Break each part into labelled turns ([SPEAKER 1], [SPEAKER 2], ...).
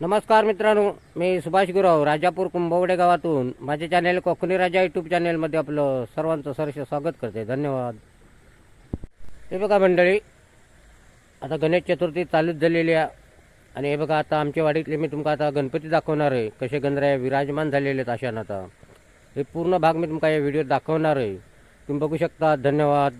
[SPEAKER 1] नमस्कार मित्रांनो मी सुभाष गुराव राजापूर कुंभवडे गावातून. माझे चॅनेल कोकणी राजा यूट्यूब चॅनेलमध्ये आपलं सर्वांचं सरसे स्वागत करते. धन्यवाद. हे बघा मंडळी आता गणेश चतुर्थी चालूच झालेली आहे. आणि हे बघा आता आमच्या वाडीतले मी तुमका आता गणपती दाखवणार आहे. कसे गणराय विराजमान झालेले आहेत अशानं आता. हे पूर्ण भाग मी तुमका या व्हिडिओत दाखवणार आहे. तुम्ही बघू शकता. धन्यवाद.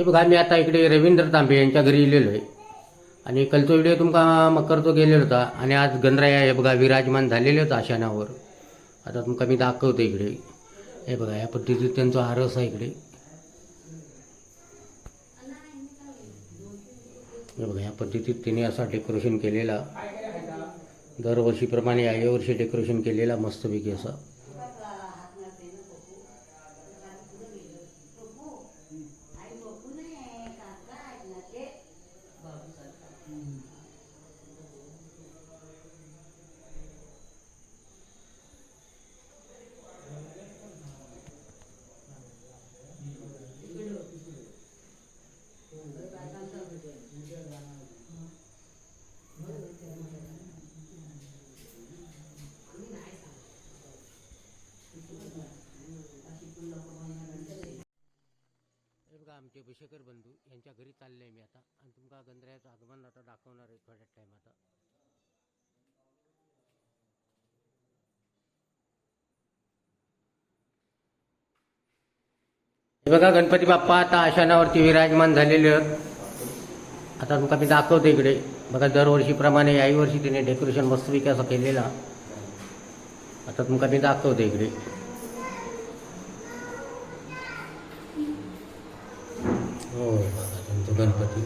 [SPEAKER 1] हे बघा मी आता इकडे रवींद्र तांबे यांच्या घरी इलेलो आहे. आणि कलतो व्हिडिओ तुमका मकरतो गेलेलो होता. आणि आज गणराया हे बघा विराजमान झालेले होता आशानावर. आता तुमका मी दाखवतो इकडे. हे बघा या पद्धतीत त्यांचा आरस आहे इकडे. हे बघा या पद्धतीत तिने असा डेकोरेशन केलेला. दरवर्षीप्रमाणे या वर्षी डेकोरेशन केलेला मस्तपैकी असा हे बघा बंधू यांच्या घरी चालले मी आता. आणि तुमका गंधरायाचं आगमन आता दाखवणार आहे थोड्या टाइम आता. हे बघा गणपती बाप्पा आता आशानावरती विराजमान झालेले. आहेत आता तुमका मी दाखवतो इकडे. बघा दरवर्षीप्रमाणे याही वर्षी तिने डेकोरेशन मस्तपैकी असं केलेला. आता तुमका मी दाखवतो इकडे हो तो गणपती.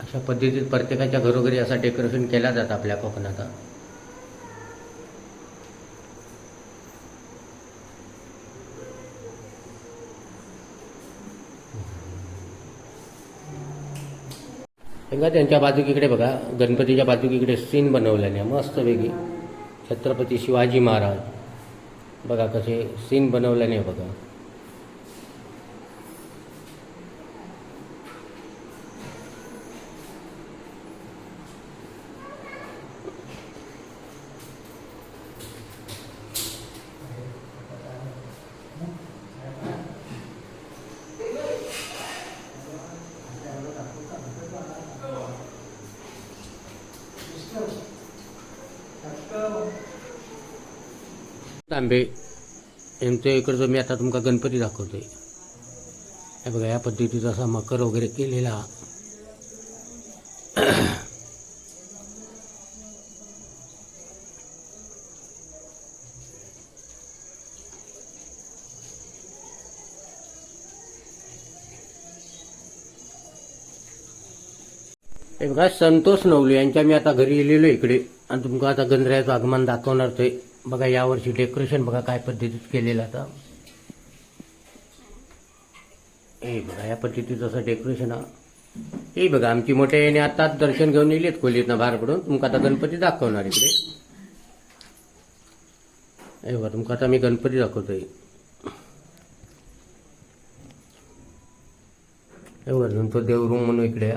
[SPEAKER 1] अशा पद्धतीत प्रत्येकाच्या घरोघरी असा डेकोरेशन केला जातं आपल्या कोकणात त्यांच्या त्यांच्या बाजूकीकडे बघा गणपतीच्या बाजूकीकडे सीन बनवल्याने मस्त वेगळी छत्रपती शिवाजी महाराज. बघा कसे सीन बनवल्याने बघा. तांबे यांचं इकडचं मी आता तुमका गणपती दाखवतोय. हे बघा या पद्धतीचा असा मकर वगैरे केलेला. हे बघा संतोष नवले यांच्या मी आता घरी गेलेलो इकडे. आणि तुमका आता गंधरायाचं आगमन दाखवणार ते. बघा यावर्षी डेकोरेशन बघा काय पद्धतीत केलेलं आता. हे बघा या पद्धतीचं असं डेकोरेशन हा. हे बघा आमची मोठ्या याने आताच दर्शन घेऊन येलेत खोलीतनं बाहेर पडून तुमका आता गणपती दाखवणार इकडे. हे बघा तुमका आता मी गणपती दाखवतोय. हे बघा तो देवरूम म्हणून इकडे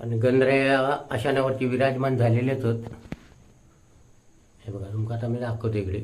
[SPEAKER 1] आणि गणराया अशानावरती विराजमान झालेलेच होत. हे बघा तुमका आता मी दाखवतो इकडे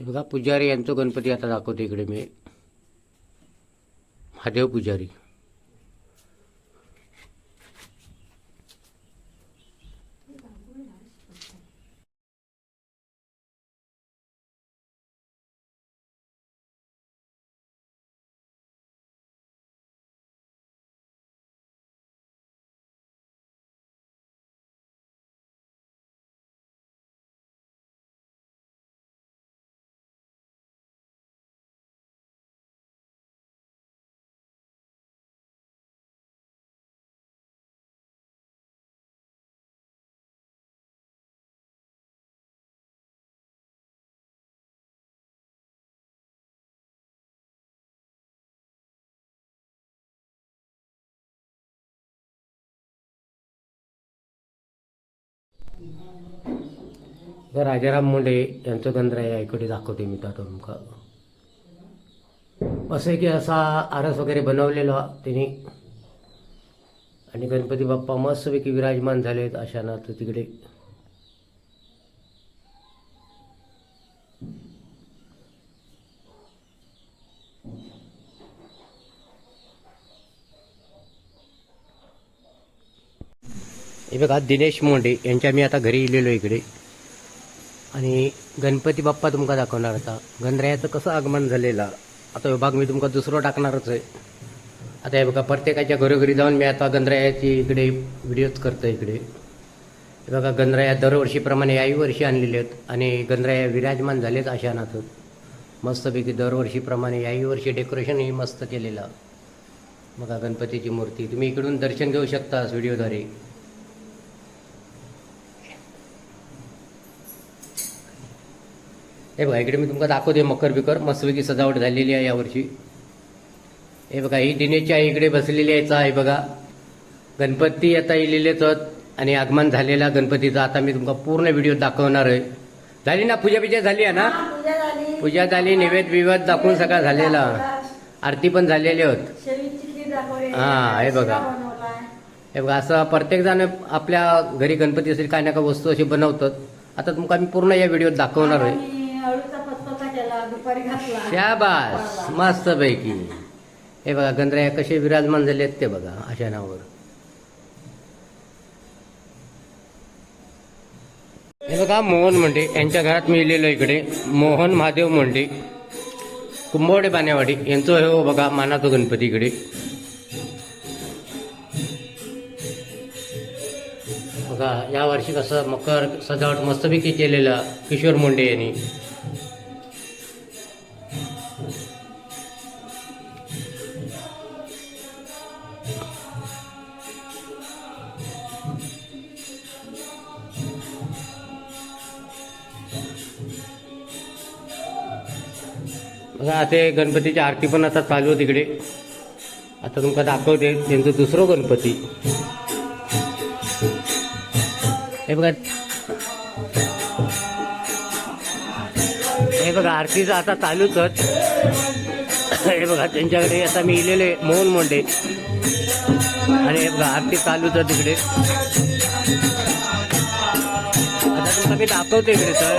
[SPEAKER 1] हे बघा पुजारी यांचं गणपती आता दाखवतो इकडे मी. महादेव पुजारी. तर राजाराम मुंडे यांचं गंधरा या इकडे दाखवते मी आता तुमका असं आहे की असा आरस वगैरे बनवलेला त्यांनी आणि गणपती बाप्पा मस्तपैकी विराजमान झालेत अशानं तर तिकडे हे बघा दिनेश मोंडे यांच्या मी आता घरी गेलेलो इकडे. आणि गणपती बाप्पा तुमका दाखवणार आता. गणरायाचं कसं आगमन झालेलं? आता विभाग मी तुमका दुसरं टाकणारच आहे. आता हे बघा प्रत्येकाच्या घरोघरी जाऊन मी आता गणरायाची इकडे व्हिडिओज करतो इकडे. हे बघा गणराया दरवर्षीप्रमाणे याही वर्षी आणलेले आहेत आणि गणराया विराजमान झालेत अशानातच मस्तपैकी दरवर्षीप्रमाणे याही वर्षी डेकोरेशनही मस्त केलेलं. बघा गणपतीची मूर्ती. तुम्ही इकडून दर्शन घेऊ शकता व्हिडिओद्वारे हे बघा इकडे मी तुमका दाखवते मकर बिकर. मस्तपैकी सजावट झालेली आहे यावर्षी. हे बघा ही दिनेशची आई इकडे बसलेली आहे हे बघा. गणपती आता येलेलेच आहेत आणि आगमन झालेला गणपतीचा. आता मी तुमका पूर्ण व्हिडिओ दाखवणार आहे. झाली ना? पूजा बिजा झाली आहे ना?
[SPEAKER 2] पूजा झाली.
[SPEAKER 1] निवेद विवेद दाखवून सगळा झालेला. आरती पण झालेली होत हा, हे बघा. हे बघा असं प्रत्येक जण आपल्या घरी गणपती असेल काय ना काय वस्तू अशी बनवतात. आता तुमका मी पूर्ण या व्हिडिओत दाखवणार आहे.
[SPEAKER 2] अळूचा पचपचा केला दुपारी घातला.
[SPEAKER 1] शाबास मस्त पैकी हे बघा गंधराया कसे विराजमान झाले आहेत ते बघा अशा नावावर. हे बघा मोहन मुंडे यांच्या घरात मी लिहिलेलो इकडे. मोहन महादेव मुंडे कुंभवडे बानेवाडी यांचं हे हो बघा मानातो गणपती इकडे
[SPEAKER 3] बघा या वर्षी कसं मकर सजावट मस्तपैकी केलेलं किशोर मुंडे यांनी. बघा ते गणपतीची आरती पण आता चालू आहे तिकडे. आता तुमका दाखवते त्यांचं दुसरं गणपती. हे बघा. हे बघा आरतीचं आता चालूच हे बघा त्यांच्याकडे आता मी इलेले मोहन मोंडे. आणि हे बघा आरती चालूच आहे तिकडे. आता तुमका मी दाखवते इकडे तर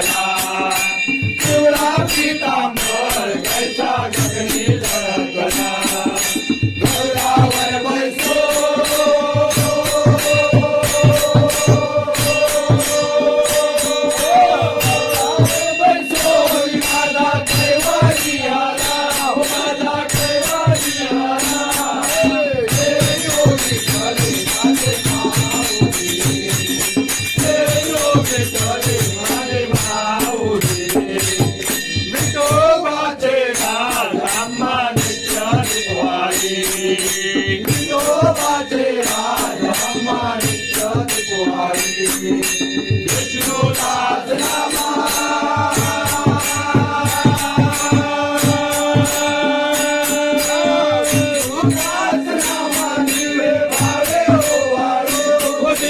[SPEAKER 3] 거야.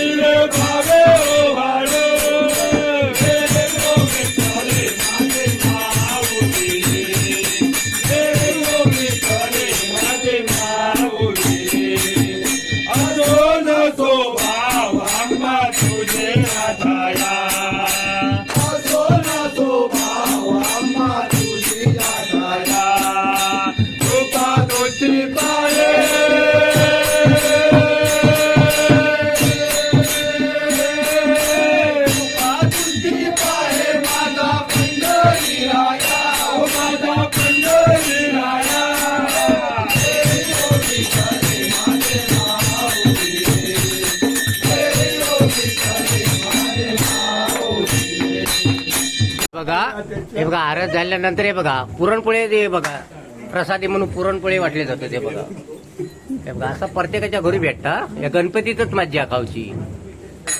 [SPEAKER 3] Thank you.
[SPEAKER 1] बघा. हे बघा आरस झाल्यानंतर हे बघा पुरणपोळी ते बघा. प्रसादी म्हणून पुरणपोळी वाटले जाते ते बघा. हे बघा असं प्रत्येकाच्या घरी भेटता या गणपतीतच मज्जा खाऊची.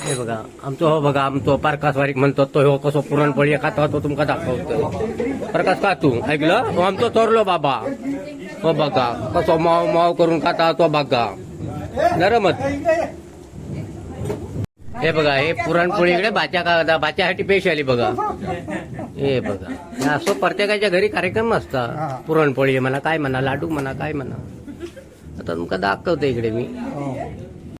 [SPEAKER 1] हे बघा आमचो हो बघा आमचो प्रकाश वारीक म्हणतो तो हो कसो पुरणपोळी खाता तो तुमका दाखवतो. प्रकाश का तू? ऐकलं? हो चोरलो बाबा. हो बघा कसो माव माव करून खाता तो बघा. नरमत हे बघा हे पुरणपोळीकडे बाच्या का बाच्यासाठी पेश आली बघा. हे बघा. हे असं प्रत्येकाच्या घरी कार्यक्रम असता पुरणपोळी म्हणा काय म्हणा लाडू म्हणा काय म्हणा. आता तुमका दाखवतो इकडे मी.